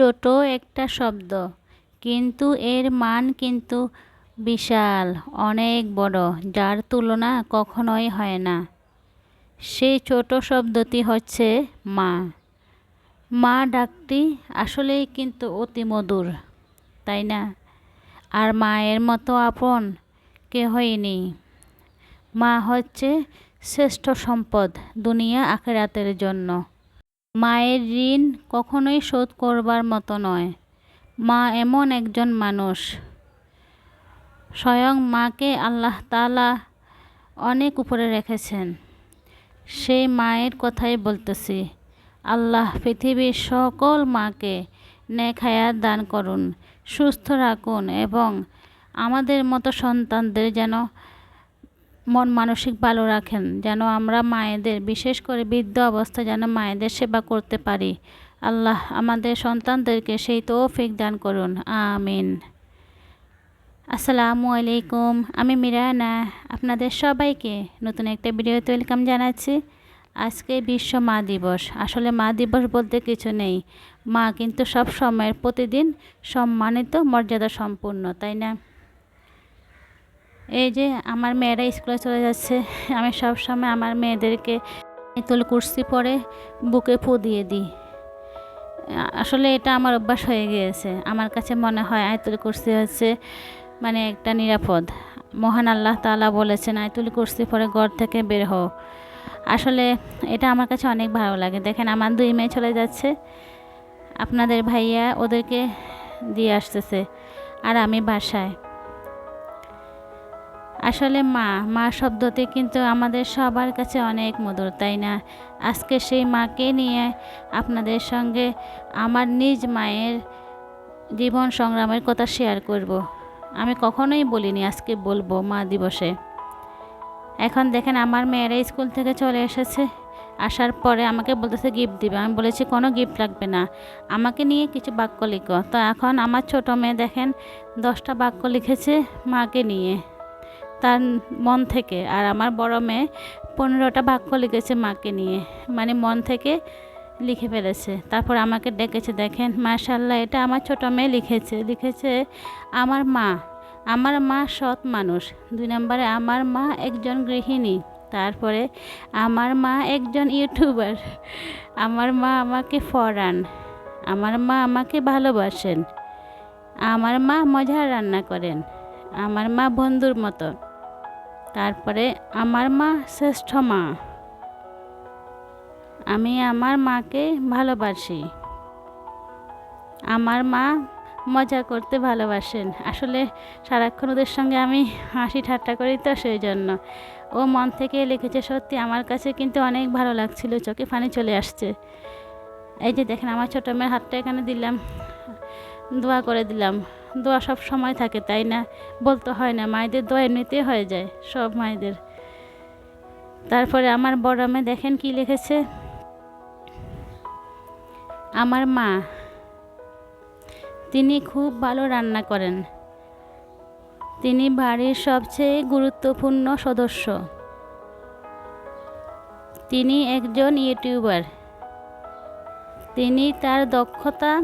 ছোট একটা শব্দ। কিন্তু এর মান কিন্তু বিশাল, অনেক বড়, যার তুলনা কখনোই হয় না। সেই ছোট শব্দটি হচ্ছে মা। মা ডাকটি আসলেই কিন্তু অতি মধুর, তাই না? আর মায়ের মতো আপন কেহই নেই। মা হচ্ছে শ্রেষ্ঠ সম্পদ দুনিয়া আখেরাতের জন্য। মায়ের ঋণ কখনোই শোধ করবার মতো নয়। মা এমন একজন মানুষ। স্বয়ং মাকে আল্লাহ তালা অনেক উপরে রেখেছেন। সেই মায়ের কথাই বলতেছি, আল্লাহ পৃথিবীর সকল মাকে নেক হায়াত দান করুন, সুস্থ রাখুন এবং আমাদের মতো সন্তানদের যেন মন মানসিক ভালো রাখেন, যেন আমরা মায়েদের, বিশেষ করে বৃদ্ধ অবস্থায় যেন মায়েদের সেবা করতে পারি। আল্লাহ আমাদের সন্তানদেরকে সেই তৌফিক দান করুন। আমিন। আসসালামু আলাইকুম, আমি মিরানা, আপনাদের সবাইকে নতুন একটা ভিডিওতে ওয়েলকাম জানাচ্ছি। আজকে বিশ্ব মা দিবস, আসলে মা দিবস বলতে কিছু নেই। মা কিন্তু সব সময়ের প্রতিদিন সম্মানিত মর্যাদা সম্পূর্ণ তাই না? এই যে আমার মেয়েরা স্কুলে চলে যাচ্ছে, আমি সব সময় আমার মেয়েদেরকে তুল কুর্সি পরে বুকে ফু দিয়ে দিই। আসলে এটা আমার অভ্যাস হয়ে গিয়েছে। আমার কাছে মনে হয় আয়তুল কুর্সি হচ্ছে মানে একটা নিরাপদ। মহান আল্লাহ তালা বলেছেন, আয়তুল কুর্সি পরে ঘর থেকে বের হও। আসলে এটা আমার কাছে অনেক ভালো লাগে। দেখেন আমার দুই মেয়ে চলে যাচ্ছে, আপনাদের ভাইয়া ওদেরকে দিয়ে আসতেছে, আর আমি বাসায়। আসলে মা মা শব্দটি কিন্তু আমাদের সবার কাছে অনেক মধুর, তাই না? আজকে সেই মাকে নিয়ে আপনাদের সঙ্গে আমার নিজ মায়ের জীবন সংগ্রামের কথা শেয়ার করব। আমি কখনোই বলিনি আজকে বলব মা দিবসে। এখন দেখেন আমার মেয়েরা স্কুল থেকে চলে এসেছে। আসার পরে আমাকে বলতেছে গিফট দিবে। আমি বলেছি, কোনো গিফট লাগবে না। আমাকে নিয়ে কিছু বাক্য লিখো। তো এখন আমার ছোট মেয়ে দেখেন, দশটা বাক্য লিখেছে মাকে নিয়ে। তার মন থেকে। আর আমার বড় মেয়ে পনেরোটা বাক্য লিখেছে মাকে নিয়ে। মানে মন থেকে লিখে ফেলেছে। তারপর আমাকে ডেকেছে, দেখেন মাশাল্লাহ এটা আমার ছোট মেয়ে লিখেছে। লিখেছে, আমার মা আমার মা সৎ মানুষ। দুই নম্বরে, আমার মা একজন গৃহিণী। তারপরে, আমার মা একজন ইউটিউবার। আমার মা আমাকে ফরান আমার মা আমাকে ভালোবাসেন। আমার মা মজার রান্না করেন। আমার মা বন্ধুর মতো। তারপরে আমার মা শ্রেষ্ঠ মা। আমি আমার মাকে ভালোবাসি। আমার মা মজা করতে ভালোবাসেন। আসলে সারাক্ষণ ওদের সঙ্গে আমি হাসি ঠাট্টা করি তো সেই জন্য ও মন থেকে লিখেছে, সত্যি আমার কাছে কিন্তু অনেক ভালো লাগছিল, চোখে ফানি চলে আসছে। এই যে দেখেন, আমার ছোটো মেয়ের হাতটা এখানে দিলাম, দোয়া করে দিলাম। দোয়া সব সময় থাকে, তাই না? বলতে হয় না, মায়েদের দোয়া এমনিতেই হয়ে যায় সব মায়েদের। তারপরে আমার বড় মেয়ে দেখেন কি লিখেছে? আমার মা, তিনি খুব ভালো রান্না করেন। তিনি বাড়ির সবচেয়ে গুরুত্বপূর্ণ সদস্য। তিনি একজন ইউটিউবার। তিনি তার দক্ষতা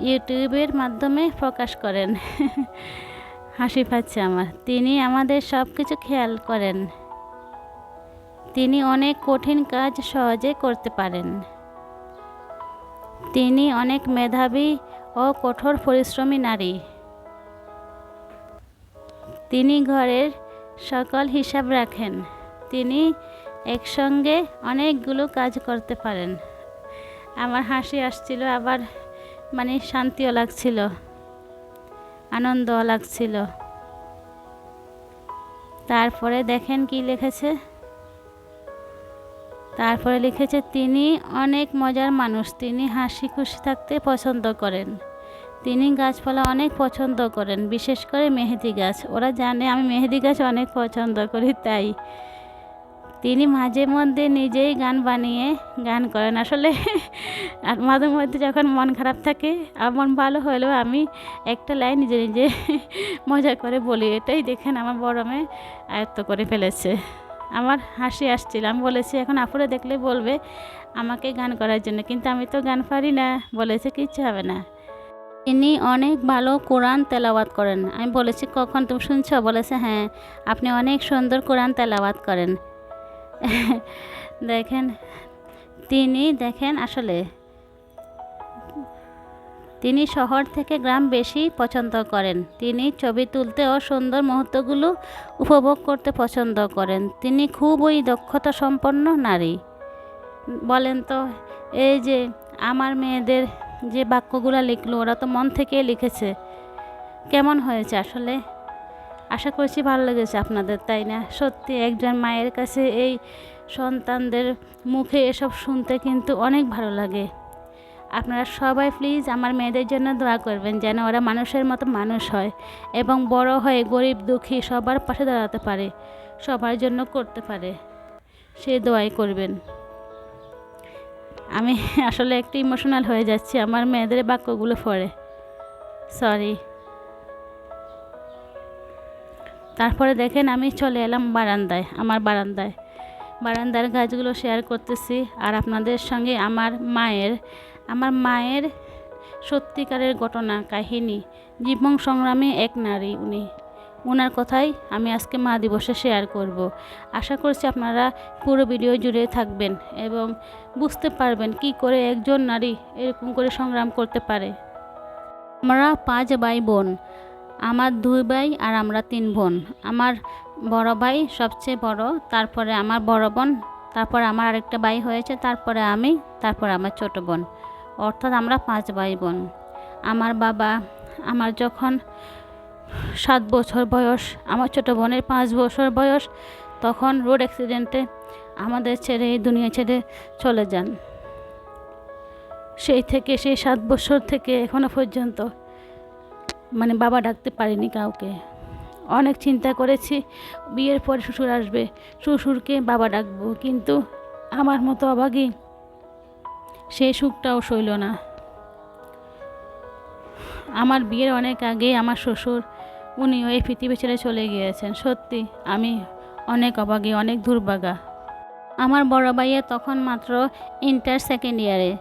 ইউটিউবের মাধ্যমে প্রকাশ করেন। হাসি পাচ্ছে আমার। তিনি আমাদের সব কিছু খেয়াল করেন। তিনি অনেক কঠিন কাজ সহজে করতে পারেন। তিনি অনেক মেধাবী ও কঠোর পরিশ্রমী নারী। তিনি ঘরের সকল হিসাব রাখেন। তিনি একসঙ্গে অনেকগুলো কাজ করতে পারেন। আমার হাসি আসছিল আবার মানে শান্তিও লাগছিল, আনন্দও লাগছিল। তারপরে দেখেন কি লিখেছে? তারপরে লিখেছে, তিনি অনেক মজার মানুষ। তিনি হাসি খুশি থাকতে পছন্দ করেন। তিনি গাছপালা অনেক পছন্দ করেন, বিশেষ করে মেহেদি গাছ। ওরা জানে আমি মেহেদি গাছ অনেক পছন্দ করি, তাই তিনি মাঝে মধ্যে নিজেই গান বানিয়ে গান করেন। আসলে আর মাঝে মধ্যে যখন মন খারাপ থাকে আর মন ভালো হলেও আমি একটা লাইন নিজে নিজে মজা করে বলি, এটাই দেখেন আমার বড় মেয়ে আয়ত্ত করে ফেলেছে। আমার হাসি আসছিল। আমি বলেছি, এখন আপুরে দেখলে বলবে আমাকে গান করার জন্য, কিন্তু আমি তো গান পারি না। বলেছে, কিচ্ছু হবে না। তিনি অনেক ভালো কোরআন তেলাওয়াত করেন। আমি বলেছি, কখন তুমি শুনছো? বলেছে হ্যাঁ আপনি অনেক সুন্দর কোরআন তেলাওয়াত করেন। দেখেন, তিনি দেখেন আসলে, তিনি শহর থেকে গ্রাম বেশি পছন্দ করেন। তিনি ছবি তুলতে ও সুন্দর মুহূর্তগুলো উপভোগ করতে পছন্দ করেন। তিনি খুবই দক্ষতা সম্পন্ন নারী। বলেন তো, এই যে আমার মেয়েদের যে বাক্যগুলো লিখলো, ওরা তো মন থেকে লিখেছে। কেমন হয়েছে আসলে? আশা করছি ভালো লেগেছে আপনাদের, তাই না? সত্যি একজন মায়ের কাছে এই সন্তানদের মুখে এসব শুনতে কিন্তু অনেক ভালো লাগে। আপনারা সবাই প্লিজ আমার মেয়েদের জন্য দোয়া করবেন যেন ওরা মানুষের মতো মানুষ হয় এবং বড় হয়ে গরিব দুঃখী সবার পাশে দাঁড়াতে পারে, সবার জন্য করতে পারে। সে দোয়াই করবেন। আমি আসলে একটু ইমোশনাল হয়ে যাচ্ছি, আমার মেয়েদের বাক্যগুলো পড়ে। সরি তারপরে দেখেন আমি চলে এলাম বারান্দায়, আমার বারান্দায়। বারান্দার গাছগুলো শেয়ার করতেছি আর আপনাদের সঙ্গে আমার মায়ের আমার মায়ের সত্যিকারের ঘটনা, কাহিনী, জীবন সংগ্রামী এক নারী উনি। ওনার কথাই আমি আজকে মা দিবসে শেয়ার করব। আশা করছি আপনারা পুরো ভিডিও জুড়ে থাকবেন এবং বুঝতে পারবেন কি করে একজন নারী এরকম করে সংগ্রাম করতে পারে। আমরা পাঁচ ভাই বোন আমার দুই ভাই আর আমরা তিন বোন। আমার বড় ভাই সবচেয়ে বড়, তারপরে আমার বড় বোন, তারপরে আমার আরেকটা ভাই হয়েছে, তারপরে আমি, তারপরে আমার ছোট বোন। অর্থাৎ আমরা পাঁচ ভাই বোন। আমার বাবা, আমার যখন সাত বছর বয়স, আমার ছোট বোনের পাঁচ বছর বয়স, তখন রোড অ্যাক্সিডেন্টে আমাদের ছেড়ে এই দুনিয়া ছেড়ে চলে যান। সেই থেকে, সেই সাত বছর থেকে এখনও পর্যন্ত মানে বাবা ডাকতে পারিনি কাউকে। অনেক চিন্তা করেছি, বিয়ের পরে শ্বশুর আসবে, শ্বশুরকে বাবা ডাকবো, কিন্তু আমার মতো অবাগই সেই সুখটাও সইল না। আমার বিয়ের অনেক আগে আমার শ্বশুর উনি ওই পৃথিবী ছেড়ে চলে গিয়েছেন। সত্যি, আমি অনেক অবাগী অনেক দুর্ভাগা। আমার বড় ভাইয়া তখন মাত্র ইন্টার সেকেন্ড ইয়ারে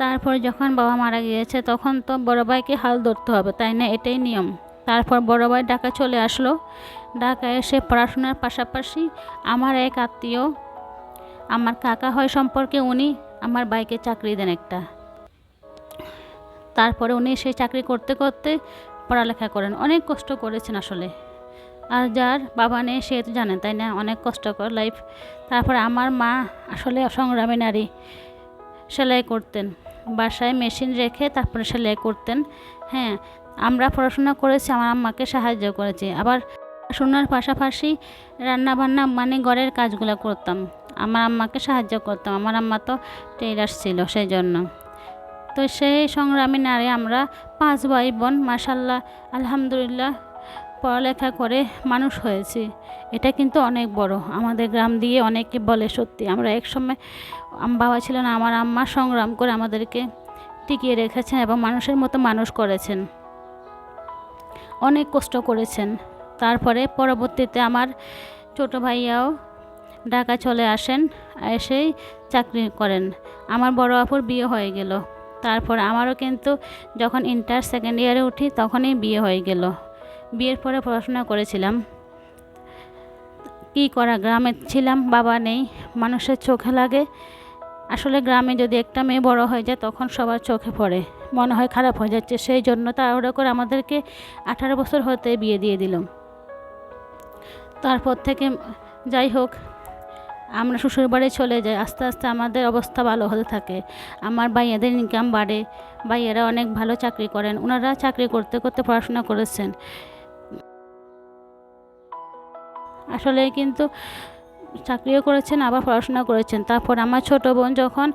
তারপর যখন বাবা মারা গিয়েছে, তখন তো বড় ভাইকে হাল ধরতে হবে, তাই না? এটাই নিয়ম। তারপর বড় ভাই ঢাকা চলে আসলো। ঢাকা এসে পড়াশোনার পাশাপাশি আমার এক আত্মীয়, আমার কাকা হয় সম্পর্কে উনি আমার বাইকে চাকরি দেন একটা। তারপরে উনি সেই চাকরি করতে করতে পড়ালেখা করেন। অনেক কষ্ট করেছেন আসলে। আর যার বাবা নেই, সে তো জানেন তাই না? অনেক কষ্টকর লাইফ তারপরে আমার মা আসলে সংগ্রামী নারী, সেলাই করতেন। বাসায় মেশিন রেখে তারপরে সেলাই করতেন। হ্যাঁ আমরা পড়াশোনা করেছি, আমার আম্মাকে সাহায্য করেছি। আবার পড়াশোনার পাশাপাশি রান্নাবান্না মানে ঘরের কাজগুলো করতাম। আমার আম্মাকে সাহায্য করতাম। আমার আম্মা তো টেইলার্স ছিল সেই জন্য তো সেই সংগ্রামী নারী আমরা পাঁচ ভাই বোন মাসাল্লাহ আলহামদুলিল্লাহ পড়ালেখা করে মানুষ হয়েছি। এটা কিন্তু অনেক বড়। আমাদের গ্রাম দিয়ে অনেকে বলে সত্যি। আমরা এক সময় বাবা ছিল না, আমার আম্মা সংগ্রাম করে আমাদেরকে টিকিয়ে রেখেছেন এবং মানুষের মতো মানুষ করেছেন। অনেক কষ্ট করেছেন। তারপরে পরবর্তীতে আমার ছোট ভাইয়াও ঢাকা চলে আসেন, এসেই চাকরি করেন। আমার বড় আপুর বিয়ে হয়ে গেল। তারপর আমারও কিন্তু যখন ইন্টার সেকেন্ড ইয়ারে উঠি, তখনই বিয়ে হয়ে গেল। বিয়ের পরে পড়াশোনা করেছিলাম। কি করা, গ্রামে ছিলাম, বাবা নেই, মানুষের চোখে লাগে। আসলে গ্রামে যদি একটা মেয়ে বড় হয়ে যায়, তখন সবার চোখে পড়ে, মনে হয় খারাপ হয়ে যাচ্ছে। সেই জন্য তাড়াহুড়ো করে আমাদেরকে আঠারো বছর হতে বিয়ে দিয়ে দিলাম। তারপর থেকে যাই হোক, আমরা শ্বশুর বাড়ি চলে যাই। আস্তে আস্তে আমাদের অবস্থা ভালো হতে থাকে। আমার ভাইয়াদের ইনকাম বাড়ে। ভাইয়েরা অনেক ভালো চাকরি করেন। ওনারা চাকরি করতে করতে পড়াশোনা করেছেন। আসলে কিন্তু চাকরিও করেছেন, আবার পড়াশোনা করেছেন। তারপর আমার ছোট বোন যখন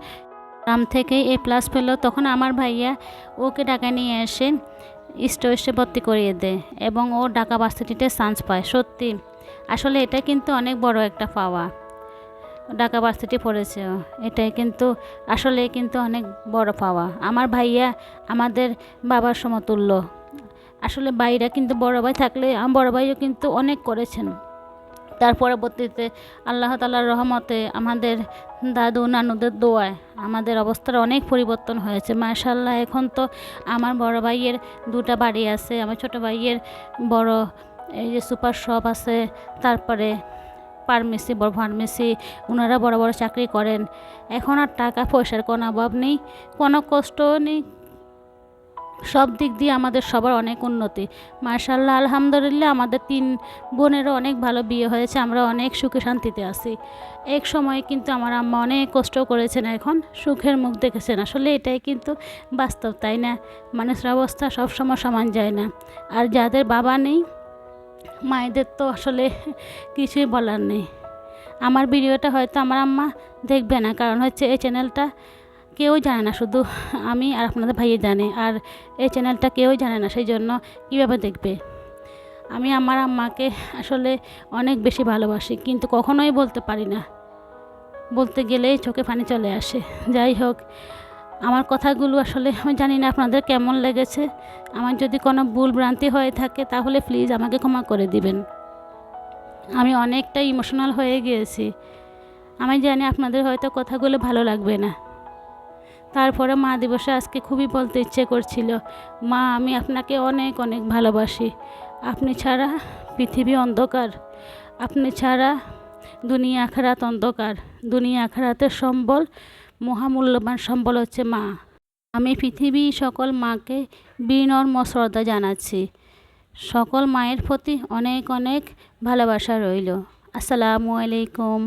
গ্রাম থেকে এ প্লাস পেল, তখন আমার ভাইয়া ওকে ঢাকা নিয়ে এসে স্টোরেজে ভর্তি করিয়ে দেয় এবং ও ঢাকা ভার্সিটিতে চান্স পায়। সত্যি, আসলে এটা কিন্তু অনেক বড় একটা পাওয়া। ঢাকা ভার্সিটি পড়েছে এটাই কিন্তু, আসলে কিন্তু অনেক বড় পাওয়া। আমার ভাইয়া আমাদের বাবার সমতুল্য। আসলে ভাইরা কিন্তু বড় ভাই থাকলে আমার বড় ভাইও কিন্তু অনেক করেছেন। তার পরবর্তীতে আল্লাহ তালার রহমতে আমাদের দাদু নানুদের দোয়ায় আমাদের অবস্থার অনেক পরিবর্তন হয়েছে। মাশাল্লাহ এখন তো আমার বড় ভাইয়ের দুটা বাড়ি আছে, আমার ছোট ভাইয়ের বড় এই যে সুপার শপ আছে, তারপরে ফার্মেসি, বড় ফার্মেসি ওনারা বড় বড় চাকরি করেন। এখন আর টাকা পয়সার কোনো অভাব নেই, কোনো কষ্টও নেই। সব দিক দিয়ে আমাদের সবার অনেক উন্নতি। মার্শাল্লাহ আলহামদুলিল্লাহ আমাদের তিন বোনেরও অনেক ভালো বিয়ে হয়েছে, আমরা অনেক সুখে শান্তিতে আছি। এক সময় কিন্তু আমার আম্মা অনেক কষ্ট করেছেন, এখন সুখের মুখ দেখেছেন। আসলে এটাই কিন্তু বাস্তব, তাই না? মানুষের অবস্থা সবসময় সমান যায় না। আর যাদের বাবা নেই, মায়েদের তো আসলে কিছুই বলার নেই। আমার ভিডিওটা হয়তো আমার আম্মা দেখবে না, কারণ হচ্ছে এই চ্যানেলটা কেউ জানে না, শুধু আমি আর আপনাদের ভাইয়ে জানে। আর এই চ্যানেলটা কেউ জানে না সেই জন্য কীভাবে দেখবে? আমি আমার আম্মাকে আসলে অনেক বেশি ভালোবাসি, কিন্তু কখনোই বলতে পারি না। বলতে গেলেই চোখে পানি চলে আসে। যাই হোক, আমার কথাগুলো আসলে আমি জানি না আপনাদের কেমন লেগেছে। আমার যদি কোনো ভুল ভ্রান্তি হয়ে থাকে, তাহলে প্লিজ আমাকে ক্ষমা করে দিবেন। আমি অনেকটা ইমোশনাল হয়ে গিয়েছি। আমি জানি আপনাদের হয়তো কথাগুলো ভালো লাগবে না। তারপরে মা দিবসে আজকে খুবই বলতে ইচ্ছে করছিল, মা, আমি আপনাকে অনেক অনেক ভালোবাসি। আপনি ছাড়া পৃথিবী অন্ধকার। আপনি ছাড়া দুনিয়া আখারাত অন্ধকার। দুনিয়া আখারাতের সম্বল, মহামূল্যবান সম্বল হচ্ছে মা। আমি পৃথিবী সকল মাকে বিনম্র শ্রদ্ধা জানাচ্ছি। সকল মায়ের প্রতি অনেক অনেক ভালোবাসা রইল। আসসালামু আলাইকুম।